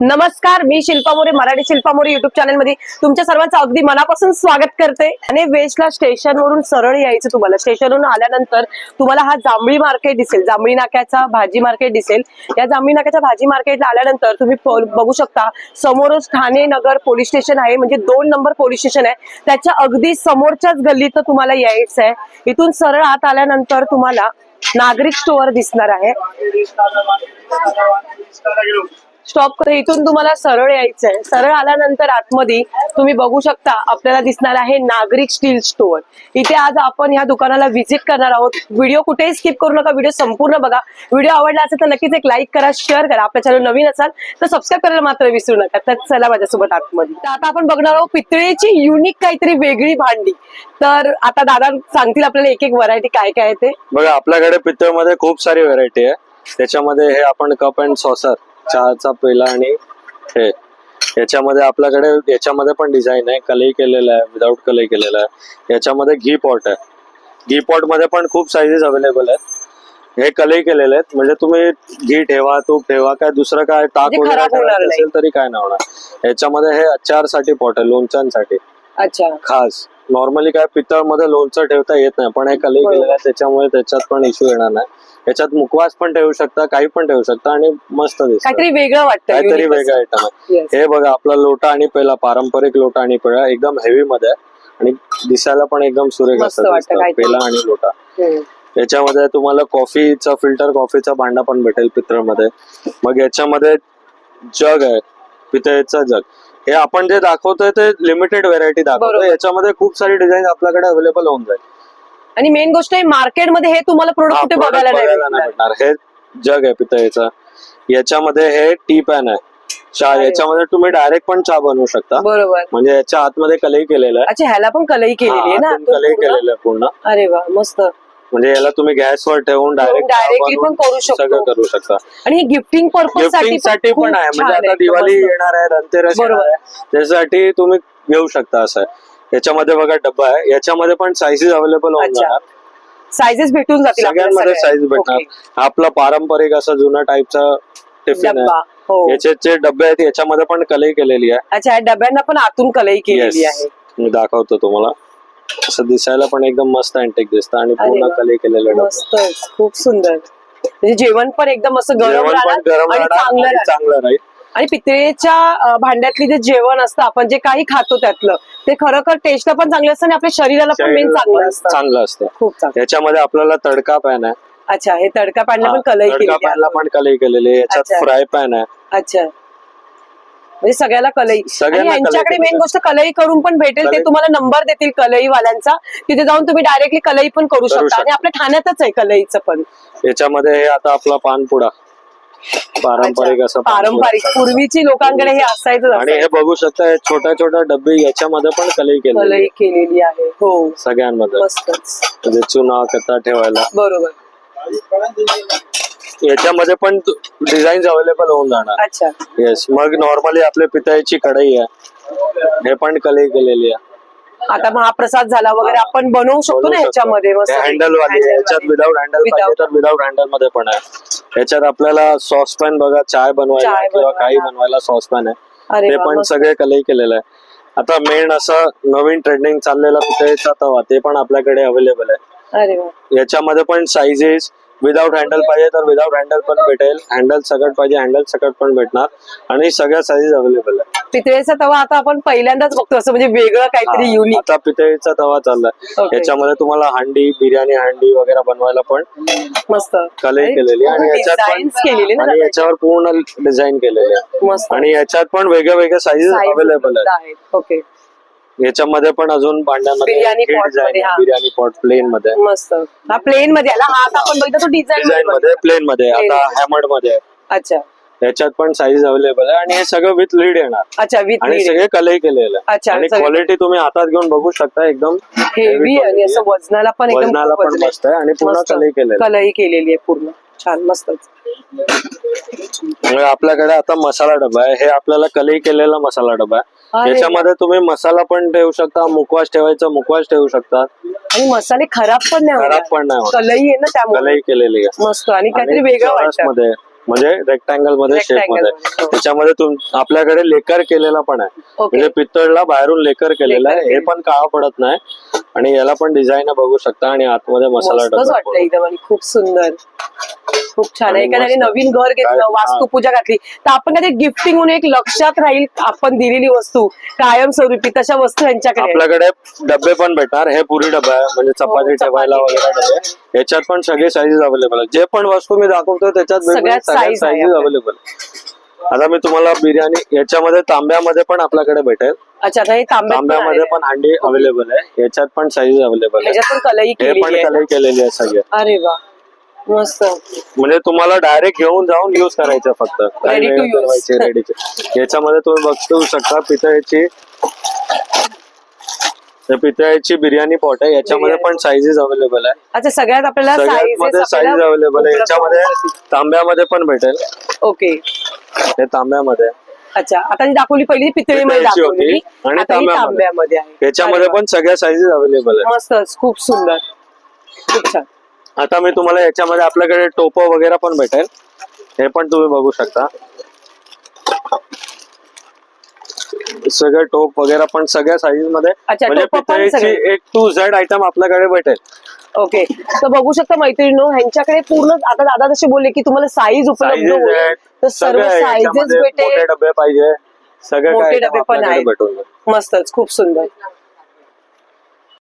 नमस्कार मी शिल्पा मोरे मराठी शिल्पा मोरे युट्यूब चॅनलमध्ये तुमच्या सर्वांचं अगदी मनापासून स्वागत करते. आणि वेस्टला स्टेशनवरून सरळ यायचं तुम्हाला. स्टेशनवरून आल्यानंतर तुम्हाला हा जांभळी मार्केट दिसेल. जांभळी नाक्याचा भाजी मार्केट दिसेल. या जांभळी नाक्याच्या भाजी मार्केटला आल्यानंतर तुम्ही बघू शकता समोरच ठाणे नगर पोलीस स्टेशन आहे. म्हणजे दोन नंबर पोलीस स्टेशन आहे. त्याच्या अगदी समोरच्याच गल्लीत तुम्हाला यायचं आहे इथून सरळ आत आल्यानंतर तुम्हाला नागरिक स्टोअर दिसणार आहे. स्टॉप करे. इथून तुम्हाला सरळ यायचं आहे सरळ आल्यानंतर आतमध्ये तुम्ही बघू शकता आपल्याला दिसणार आहे नागरिक स्टील स्टोअर. इथे आज आपण ह्या दुकानाला व्हिजिट करणार आहोत. व्हिडिओ कुठेही स्किप करू नका. व्हिडिओ संपूर्ण बघा. व्हिडिओ आवडला असेल तर नक्कीच एक लाईक करा शेअर करा. आपल्या चॅनल नवीन असाल तर सबस्क्राईब करायला मात्र विसरू नका. तर चला माझ्यासोबत आतमध्ये. तर आता आपण बघणार आहोत पितळेची युनिक काहीतरी वेगळी भांडी. तर आता दादा सांगतील आपल्याला एक एक व्हरायटी काय काय आहे ते. बघा आपल्याकडे पितळमध्ये खूप सारी व्हरायटी आहे. त्याच्यामध्ये हे आपण कप अँड सॉसर चहाचा पेला आणि हे. याच्यामध्ये आपल्याकडे याच्यामध्ये पण डिझाईन आहे. कलई केलेलं आहे विदाऊट कलई केलेलं आहे. याच्यामध्ये घी पॉट आहे. घी पॉटमध्ये पण खूप साईजेस अवेलेबल आहेत. हे कलई केलेले आहेत. म्हणजे तुम्ही घी ठेवा तूप ठेवा काय दुसरं काय ताक म्हणजे वगैरे ठेवायचं नाही. असेल तरी काय नाही होणार. याच्यामध्ये हे अचारसाठी पॉट आहे लोणच्यांसाठी. अच्छा. खास. नॉर्मली काय पितळमध्ये लोणचं ठेवता येत नाही पण हे बरोबर. केलेलं आहे त्याच्यामुळे त्याच्यात पण इश्यू येणार नाही याच्यात मुखवास पण ठेवू शकता काही पण ठेवू शकता आणि मस्त दिसत काहीतरी वेगळं वाटतं काहीतरी unique वेगळं आयटम आहे Yes. हे बघा आपला लोटा आणि पेला पारंपरिक लोटा आणि पेला एकदम हेवी मध्ये आहे आणि दिसायला पण एकदम सुरेख मस्त असं वाटतं दिसतं. काहीतरी. पेला आणि लोटा हम्म. याच्यामध्ये तुम्हाला कॉफीचा फिल्टर कॉफीचा भांडा पण भेटेल पितळमध्ये मग याच्यामध्ये जग आहे पितळेचा जग हे आपण जे दाखवतोय ते लिमिटेड व्हेरायटी बरोबर. दाखवतोय याच्यामध्ये खूप सारी डिझाईन आपल्याकडे अवेलेबल होऊन जाईल. आणि मेन गोष्ट आहे मार्केटमध्ये हे तुम्हाला प्रोडक्ट हा, कुठे product बघायला नाही बघायला नाही भेटणार. भेटणार हे जग आहे पितळेचा. याच्यामध्ये हे टी पॅन आहे. चहा अरे. याच्यामध्ये तुम्ही डायरेक्ट पण चहा बनवू शकता. बरोबर. म्हणजे याच्या आतमध्ये कलई केलेलं आहे. अच्छा ह्याला पण कलई केलेली आहे ना? आतून कलई पूर्ण? केलेलं आहे पूर्ण. अरे वा मस्त. म्हणजे याला तुम्ही गॅसवर ठेवून डायरेक्ट directly पण करू शकतो. सगळं करू शकता. आणि हे गिफ्टिंग पर्पज गिफ्टिंगसाठी पण आहे. म्हणजे आता दिवाळी येणार आहे धनतेरस बरोबर. येणार आहे. त्याच्यासाठी तुम्ही घेऊ शकता असं. आहे याच्यामध्ये बघा डब्बा आहे. याच्यामध्ये पण साईजेस अवेलेबल होऊन अच्छा. जाणार. सायझेस भेटून जातील आपल्याला सगळ्यांमध्ये सगळ्या. साईज भेटणार. Okay. आपला पारंपरिक असा जुना टाईपचा टिफिन डब्बा. आहे हो. याचे जे डबे आहेत याच्यामध्ये पण कलई केलेली आहे. अच्छा या डब्यांना पण आतून कलई केलेली Yes. आहे. मी दाखवतो तुम्हाला. असं दिसायला पण एकदम मस्त अँटिक दिसतं आणि अरे पूर्ण वा. कलई केलेलं डबे. खूप सुंदर. म्हणजे जेवण पण एकदम असं गरम जेवण पण राहणार गरम आणि राहणार चांगलं आणि राहणार. चांगलं राहील. आणि पितळेच्या अं, भांड्यातली जे जेवण असतं आपण जे काही खातो त्यातलं ते खरोखर टेस्ट पण चांगलं असतं आणि आपल्या शरीराला पण मेन चांगलं असतं. चांगलं असतं. खूप चांगलं. याच्यामध्ये आपल्याला तडका पॅन आहे. अच्छा हे तडका पाडला पण कलई तडका केली पॅनला पण कलई केलेली आहे. याच्यात अच्छा. फ्राय पॅन आहे. अच्छा. म्हणजे सगळ्याला कलई. आणि सगळ्यांना यांच्याकडे कलई मेन गोष्ट कलई करून पण भेटेल ते कलई- तुम्हाला नंबर देतील कलई वाल्यांचा तिथे जाऊन तुम्ही डायरेक्टली कलई पण करू शकता. आणि शकता. आपल्या ठाण्यातच आहे कलईचं पण. याच्यामध्ये हे आता आपला पानपुडा. पारंपरिक असं पानपुडा. पारंपरिक. पूर्वीची लोकांकडे हे असायचं आणि हे बघू शकता हे छोट्या छोट्या डब्बे याच्यामध्ये पण कलई केलेली कलई आहे. केलेली आहे. हो. सगळ्यांमध्ये. मस्तच. म्हणजे चुना कथा ठेवायला. बरोबर. याच्यामध्ये पण डिझाईन अवेलेबल होऊन जाणार. अच्छा. येस मग नॉर्मली आपले पितळेची कढई आहे. हे पण कलई केलेली आहे. आता महाप्रसाद झाला वगैरे आपण बनवू शकतो ना ह्याच्यामध्ये मस्त हँडल वाली आहे. याच्यात विदाऊट हँडल पाहिजे. तर विदाऊट हँडलमध्ये पण आहे. याच्यात आपल्याला सॉसपॅन बघा चाय बनवायला चाय किंवा बनवायला. काही बनवायला सॉसपॅन आहे. अरे ते वा, पण मस्त. सगळे कलई केलेलं आहे. आता मेन असं नवीन ट्रेंडिंग चाललेला पितळेचा तवा ते पण आपल्याकडे अवेलेबल आहे. अरे वा. याच्यामध्ये पण साईजेस विदाऊट हँडल पाहिजे तर विदाऊट हँडल पण भेटेल. हँडल सकट पाहिजे हँडल सकट पण भेटणार. आणि सगळ्या साईज अवेलेबल आहे पितळेचा तवा आता आपण पहिल्यांदाच बघतो असं म्हणजे वेगळं काहीतरी युनिक आता पितळेचा तवा चाललाय. याच्यामध्ये तुम्हाला हांडी बिर्याणी हांडी वगैरे बनवायला पण मस्त. आणि केलेली आणि याच्यात आणि याच्यावर पूर्ण डिझाईन केलेली आहे. मस्त. आणि याच्यात पण वेगळ्या वेगळ्या Size अवेलेबल आहेत. ओके याच्यामध्ये पण अजून भांड्यामध्ये बिर्याणी pot डिझाईन मध्ये, हा. बिर्याणी पॉट प्लेन मध्ये. मस्त. हा प्लेन मध्ये. आला हा आता आपण बघितला तो डिझाईन डिझाईन मध्ये प्लेन मध्ये. Plain आता. हॅमर्डमध्ये. आहे अच्छा. याच्यात पण साईज अवेलेबल आहे आणि हे सगळं विथ लीड येणार. अच्छा विथ आणि सगळे कलई केलेलं आहे अच्छा, आणि सगळे- क्वालिटी तुम्ही हातात घेऊन बघू शकता एकदम हेवी आणि असं वजनाला पण एकदम वजनाला खूप पण वजन आहे. मस्त आहे आणि पूर्ण मस्त. कलई केलेलं आहे. कलई केलेली आहे पूर्ण. छान मस्तच. त्यामुळे आपल्याकडे आता मसाला डबा आहे. हे आपल्याला कलई केलेला मसाला डबा आहे. याच्यामध्ये तुम्ही मसाला पण ठेवू शकता मुखवास ठेवायचा मुखवास ठेवू शकता. आणि मसाले खराब पण नाही खराब. पण नाही होणार. कलई आहे ना त्यामुळे. कलई केलेली आहे. मस्त. आणि काहीतरी आणि वेगळं चौरस वाटतं. मध्ये म्हणजे रेक्टँगलमध्ये शेप Rectangle मध्ये. मध्ये, हो. त्याच्यामध्ये तुम आपल्याकडे लेकर केलेला पण आहे. म्हणजे पितळला बाहेरून लेकर केलेला आहे. हे पण काळा पडत नाही. आणि याला पण डिझाईन बघू शकता. आणि आतमध्ये मसाला मस्तच डबा वाटतं एकदम आणि खूप सुंदर. खूप छान आहे. आणि एखाद्याने मस्त. नवीन घर घेतलं काय- वास्तुपूजा घातली तर आपण काय गिफ्टिंग म्हणून एक लक्षात राहील आपण दिलेली वस्तू कायमस्वरूपी तशा वस्तू यांच्याकडे. आहेत. आपल्याकडे डबे पण भेटणार. हे पुरी डबा आहे म्हणजे चपाती चपाती. ठेवायला वगैरे डबे याच्यात पण सगळे साईजेस अवेलेबल आहेत. जे पण वस्तू मी दाखवतो त्याच्यात सगळ्यात size आहे साईजेस आपल्याकडे. अवेलेबल आता मी तुम्हाला बिर्याणी याच्यामध्ये तांब्यामध्ये पण आपल्याकडे भेटेल. अच्छा आता हे तांब्यामध्ये पण हांडी अवेलेबल आहे. याच्यात पण साईज अवेलेबल आहे. पण कलई हे केलेली पण आहे. कलई केलेली आहे सगळे. अरे वा मस्त. म्हणजे तुम्हाला डायरेक्ट घेऊन जाऊन युज करायचं फक्त. काही Ready to वेळ use. करायचे रेडीचे याच्यामध्ये तुम्ही बघू शकता पितळेची हे पितळेची बिर्याणी पॉट आहे. याच्यामध्ये बिर्याणी. पण साईजेस अवेलेबल आहे. अच्छा सगळ्यात आपल्याला सगळ्यात मध्ये साईज अवेलेबल आहे. याच्यामध्ये तांब्यामध्ये पण भेटेल. ओके हे तांब्यामध्ये. आहे. अच्छा आता जी दाखवली पहिली पितळीमध्ये पितळेची दाखवली. होती. आणि आता ही तांब्यामध्ये. तांब्यामध्ये आहे. याच्यामध्ये अरे वा. पण सगळ्या साईजेस अवेलेबल आहे मस्तच खूप सुंदर. खूप छान. आता मी तुम्हाला याच्यामध्ये आपल्याकडे टोप वगैरे पण भेटेल. हे पण तुम्ही बघू शकता. सगळे टोप वगैरे पण सगळ्या साईजमध्ये अच्छा, म्हणजे टोपं पण पितळेची सगळे. एक टू झेड आयटम आपल्याकडे भेटेल ओके तर बघू शकता मैत्रिणी ह्यांच्याकडे पूर्ण आता दादा जसे बोलले की तुम्हाला साईज उपलब्ध साईजेस होईल आहेत तर सर्व आहे साईजेस याच्यामध्ये. मोठे भेटेल डबे पाहिजे सगळे मोठे डबे पण आहेत. जाईल. मस्तच खूप सुंदर